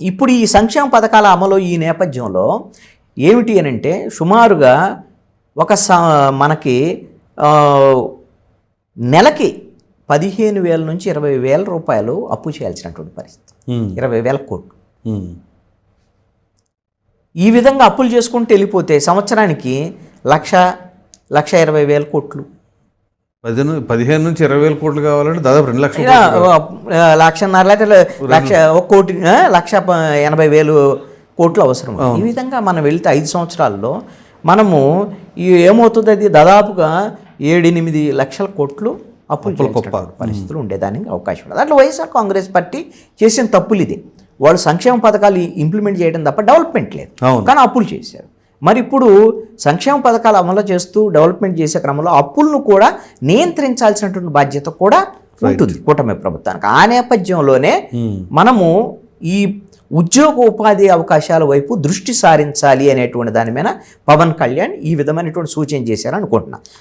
ఇప్పుడు ఈ సంక్షేమ పథకాల అమలు ఈ నేపథ్యంలో ఏమిటి అని అంటే సుమారుగా ఒక స మనకి నెలకి పదిహేను వేల నుంచి ఇరవై వేల రూపాయలు అప్పు చేయాల్సినటువంటి పరిస్థితి. ఇరవై వేల కోట్లు. ఈ విధంగా అప్పులు చేసుకుంటూ వెళ్ళిపోతే సంవత్సరానికి లక్ష లక్ష ఇరవై వేల కోట్లు. పదిహేను పదిహేను నుంచి ఇరవై వేల కోట్లు కావాలంటే దాదాపు రెండు లక్షల లక్షన్నర లేకపోతే లక్ష ఒక కోటి లక్ష ఎనభై వేలు కోట్లు అవసరం ఈ విధంగా మనం వెళ్తే ఐదు సంవత్సరాల్లో మనము ఈ ఏమవుతుంది అది? దాదాపుగా ఏడెనిమిది లక్షల కోట్లు అప్పులు చేయాల్సినటువంటి పరిస్థితులు ఉండేదానికి అవకాశం ఉండదు. అట్లా వైఎస్ఆర్ కాంగ్రెస్ పార్టీ చేసిన తప్పులు ఇది. వాళ్ళు సంక్షేమ పథకాలు ఇంప్లిమెంట్ చేయడం తప్ప డెవలప్మెంట్ లేదు. కానీ అప్పులు చేశారు. మరి ఇప్పుడు సంక్షేమ పథకాలు అమలు చేస్తూ డెవలప్మెంట్ చేసే క్రమంలో అప్పులను కూడా నియంత్రించాల్సినటువంటి బాధ్యత కూడా ఉంటుంది కూటమి ప్రభుత్వానికి. ఆ నేపథ్యంలోనే ఉమ్, మనము ఈ ఉద్యోగ ఉపాధి అవకాశాల వైపు దృష్టి సారించాలి అనేటువంటి దాని మీద పవన్ కళ్యాణ్ ఈ విధమైనటువంటి సూచన చేశారని అనుకుంటున్నా.